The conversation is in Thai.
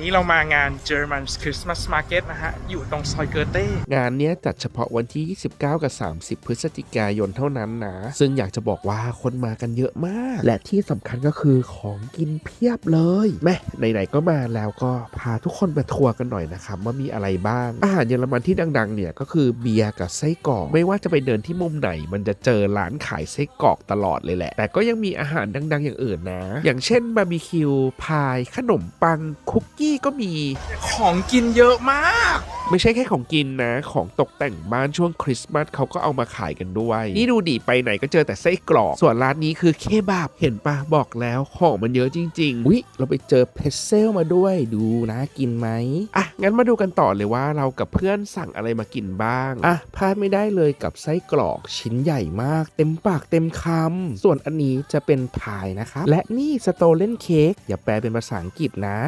นี้เรามางาน German Christmas Market นะฮะ อยู่ตรงซอยเกอร์เต้ งานเนี้ยจัดเฉพาะวันที่ 29 กับ 30 พฤศจิกายนเท่านั้นนะ ซึ่งอยากจะบอกว่าคนมากันเยอะมาก และที่สำคัญก็คือของกินเพียบเลยแม่ไหนๆก็มาแล้วก็พาทุกคนไปทัวร์กันหน่อยนะครับว่ามีอะไรบ้าง อาหารเยอรมันที่ดังๆ เนี่ยก็คือเบียร์กับไส้กรอก ไม่ว่าจะไปเดินที่มุมไหน มันจะเจอร้านขายไส้กรอกตลอดเลยแหละ แต่ก็ยังมีอาหารดังๆ อย่างอื่นนะ อย่างเช่นบาร์บีคิว พาย ขนมปัง คุกกี้ก็มีของกินเยอะมาก ไม่ใช่แค่ของกินนะ ของตกแต่งบ้านช่วงคริสต์มาสเขาก็เอามาขายกันด้วย นี่ดูดิไปไหนก็เจอแต่ไส้กรอก ส่วนร้านนี้คือเคบับเห็นปะบอกแล้วของมันเยอะจริงๆวิเราไปเจอเพสเซลมาด้วยดูนะกินไหมอะงั้นมาดูกันต่อเลยว่าเรากับเพื่อนสั่งอะไรมากินบ้างอะพลาดไม่ได้เลยกับไส้กรอกชิ้นใหญ่มาก เต็มปากเต็มคำส่วนอันนี้จะเป็นพายนะครับและนี่สโตเลนเค้กอย่าแปลเป็นภาษาอังกฤษนะ